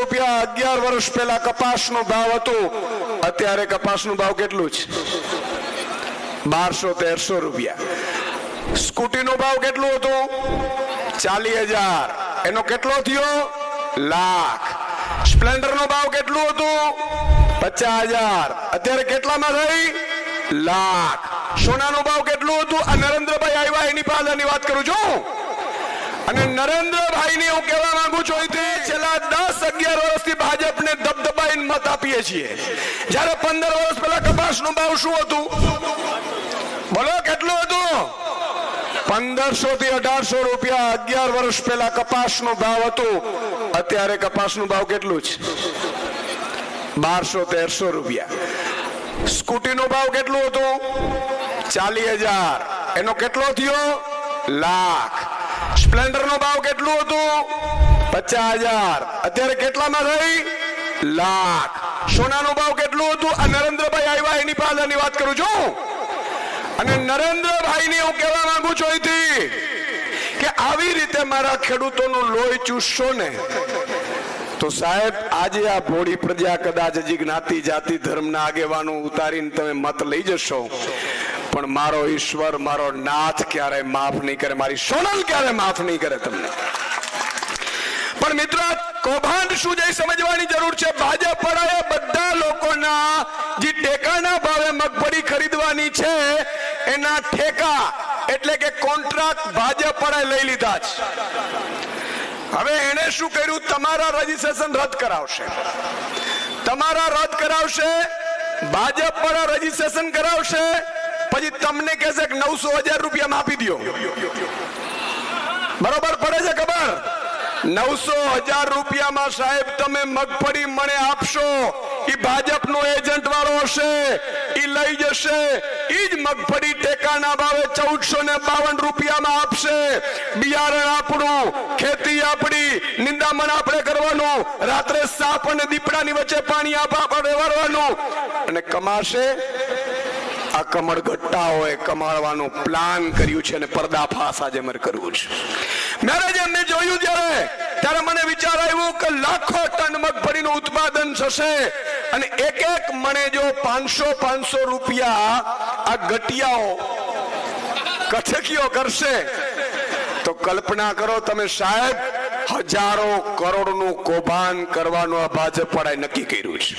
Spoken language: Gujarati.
રૂપિયા અગિયાર વર્ષ પહેલા કપાસનો ભાવ હતો. અત્યારે કપાસનો ભાવ કેટલું છે? બારસો તેરસો રૂપિયા. સ્કૂટીનો ભાવ કેટલું હતો? ચાલીસ હજાર. એનો કેટલો થયો? લાખ. સ્પ્લેન્ડર નો ભાવ કેટલું હતું? પચાસ હજાર. અત્યારે કેટલામાં થઈ? લાખ. સોનાનો ભાવ કેટલું હતું? આ નરેન્દ્રભાઈ આવ્યા એની પાછળની વાત કરું છું. અને નરેન્દ્રભાઈ ને હું કહેવા માંગુ છું છેલ્લા દસ અગિયાર વર્ષથી ભાજપને દબદબાઈને મત આપીએ છીએ. જ્યારે પંદર વર્ષ પહેલા કપાસનો ભાવ શું હતું? બોલો, કેટલું હતું? પંદરસો થી અઢારસો રૂપિયા અગિયાર વર્ષ પહેલા કપાસનો ભાવ હતો. અત્યારે કપાસનું ભાવ કેટલું છે? બારસો તેરસો રૂપિયા. સ્કૂટીનો ભાવ કેટલું હતું? ચાલીસ હજાર. એનો કેટલો થયો? લાખ. સ્પ્લેન્ડર નો ભાવ કેટલું હતું? પચાસ હજાર. અત્યારે કેટલામાં થઈ? લાખ. સોનાનો ભાવ કેટલું હતું? આ નરેન્દ્રભાઈ આવ્યા એની પાછળની વાત કરું છું. અને નરેન્દ્રભાઈ ને હું કહેવા માંગુ છું અહીંથી કે આવી રીતે મારા ખેડૂતોનું લોહી ચૂસશો ને, તો સાહેબ, આજે આ ભોળી પ્રજા કદાચ હજી જ્ઞાતિ જાતિ ધર્મના આગેવાનો ઉતારીને તમે મત લઈ જશો. પણ મારો ઈશ્વર, મારો નાથ ક્યારે માફ નહીં કરે, મારી સોનલ ક્યારે માફ નહીં કરે તમને. પણ મિત્રો, કૌભાંડ શું છે સમજવાની જરૂર છે. ભાજપ વાળાએ બધા લોકોના જે ટેકાના ભાવે મગફળી ખરીદવાની છે, એના ઠેકા એટલે કે કોન્ટ્રાક્ટ ભાજપ વાળાએ લઈ લીધા છે. હવે એને શું કર્યું? તમારા રજીસ્ટ્રેશન રદ કરાવશે. તમારા રદ કરાવશે ભાજપ વાળા રજીસ્ટ્રેશન કરાવશે પછી તમને કહેશે કે નવસો હજાર રૂપિયા આપી દો બરોબર પડે છે ખબર? નવસો હજાર રૂપિયામાં સાહેબ તમે મગફળી મને આપશો એ ભાજપનો એજન્ટ વાળો હશે એ લઈ જશે એ જ મગફળી ટેકાના ભાવે ચૌદસો ને બાવન રૂપિયામાં આપશે. બિયારણ આપણું, ખેતી આપણી, નિંદામણ આપણે કરવાનું, રાત્રે સાપ અને દીપડાની વચ્ચે પાણી આપણે વારવાનું અને કમાશે? આ કમળ ઘટ્ટાઓએ કમાળવાનું પ્લાન કર્યું છે અને પર્દાફાશ આજે મારે કરવું છે. મેરે એમને જોયું જ્યારે, ત્યારે મને વિચાર આવ્યો કે લાખો ટન મગફળીનું ઉત્પાદન થશે અને એક એક મણે જો પાંચસો પાંચસો રૂપિયા આ ગટિયાઓ કથકીઓ કરશે, તો કલ્પના કરો તમે સાહેબ, હજારો કરોડનું કૌભાંડ કરવાનું આ ભાજપ વાળાએ નક્કી કર્યું છે.